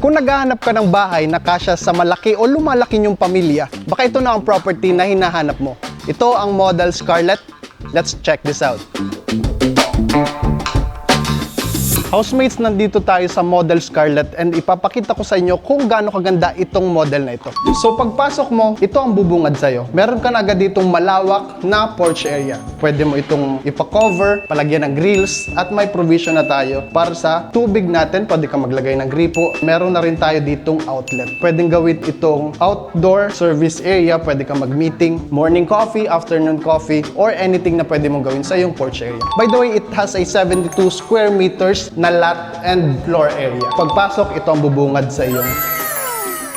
Kung naghahanap ka ng bahay na kasya sa malaki o lumalaki yung pamilya, baka ito na ang property na hinahanap mo. Ito ang Model Scarlett. Let's check this out. Housemates, nandito tayo sa Model Scarlett and ipapakita ko sa inyo kung gaano kaganda itong model na ito. So pagpasok mo, ito ang bubungad sa'yo. Meron ka na agad ditong malawak na porch area. Pwede mo itong ipa-cover, palagyan ng grills, at may provision na tayo para sa tubig natin. Pwede ka maglagay ng gripo. Meron na rin tayo ditong outlet. Pwedeng gawin itong outdoor service area. Pwede ka mag-meeting, morning coffee, afternoon coffee, or anything na pwede mong gawin sa iyong porch area. By the way, it has a 72 square meters na lot and floor area. Pagpasok, ito ang bubungad sa iyong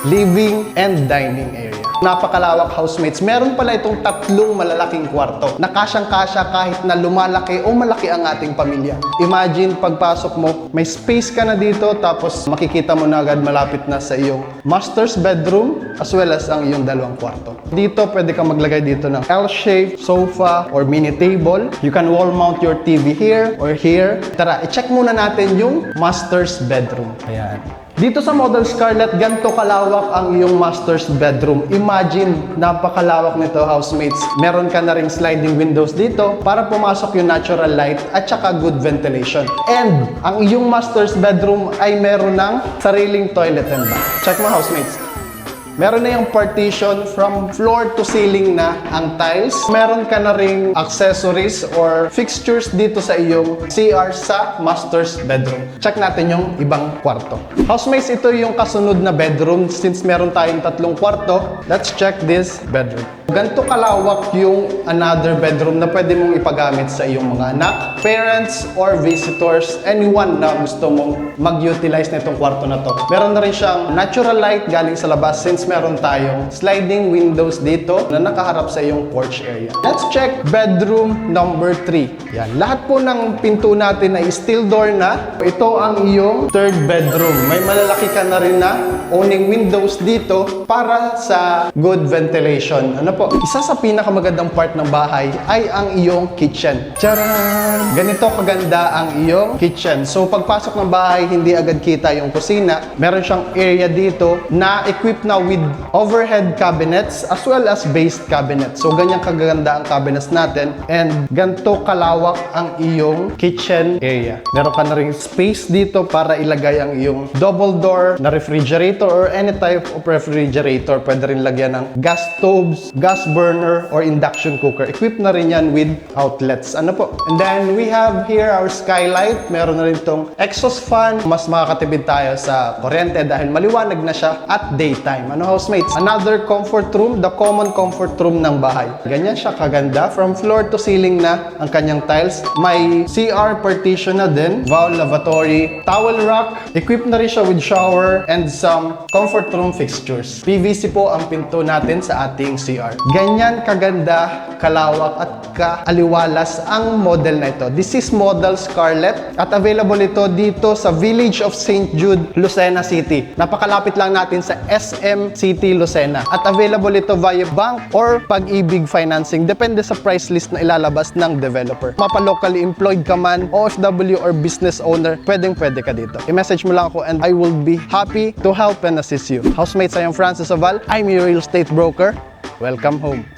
living and dining area. Napakalawak housemates. Meron pala itong tatlong malalaking kwarto na kasyang-kasya kahit na lumalaki o malaki ang ating pamilya. Imagine pagpasok mo, may space ka na dito tapos makikita mo na agad malapit na sa iyong master's bedroom as well as ang iyong dalawang kwarto. Dito pwede kang maglagay dito ng L-shaped sofa or mini table. You can wall mount your TV here or here. Tara, i-check muna natin yung master's bedroom. Ayan. Dito sa Model Scarlett, ganito kalawak ang iyong master's bedroom. Imagine, napakalawak nito, housemates. Meron ka na ring sliding windows dito para pumasok yung natural light at saka good ventilation. And ang iyong master's bedroom ay meron ng sariling toilet and bath. Check mo, housemates. Meron na yung partition from floor to ceiling na ang tiles. Meron ka na ring accessories or fixtures dito sa iyong CR sa master's bedroom. Check natin yung ibang kwarto. Housemates, ito yung kasunod na bedroom since meron tayong tatlong kwarto. Let's check this bedroom. Ganito kalawak yung another bedroom na pwede mong ipagamit sa iyong mga anak, parents, or visitors, anyone na gusto mong mag-utilize na itong kwarto na to. Meron na rin siyang natural light galing sa labas since meron tayong sliding windows dito na nakaharap sa iyong porch area. Let's check bedroom number 3. Yan. Lahat po ng pinto natin ay steel door na. Ito ang iyong third bedroom. May malalaki ka na rin na owning windows dito para sa good ventilation. Ano po? Isa sa pinakamagandang part ng bahay ay ang iyong kitchen. Charan! Ganito kaganda ang iyong kitchen. So pagpasok ng bahay, hindi agad kita yung kusina. Meron siyang area dito na equipped na with overhead cabinets as well as based cabinets. So ganyan kaganda ang cabinets natin and ganito kalawak ang iyong kitchen area. Meron ka na rin space dito para ilagay ang iyong double door na refrigerator or any type of refrigerator. Pwede rin lagyan ng gas stoves, gas burner, or induction cooker. Equipped na rin yan with outlets. Ano po? And then we have here our skylight. Meron na rin itong exhaust fan. Mas makakatipid tayo sa kuryente dahil maliwanag na siya at daytime. Ano housemates? Another comfort room, the common comfort room ng bahay. Ganyan siya kaganda. From floor to ceiling na ang kanyang tiles. May CR partition na din, vow lavatory, towel rack. Equipped na rin siya with shower and some comfort room fixtures. PVC po ang pinto natin sa ating CR. Ganyan kaganda, kalawak at kaaliwalas ang model na ito. This is Model Scarlett at available ito dito sa Village of St. Jude, Lucena City. Napakalapit lang natin sa SM City, Lucena. At available ito via bank or pag-ibig financing. Depende sa price list na ilalabas ng developer. Mapa-locally employed ka man, OFW or business owner, pwedeng pwede ka dito. I-message mo lang ako and I will be happy to help and assist you. Housemates, I am Francis Oval. I'm your real estate broker. Welcome home.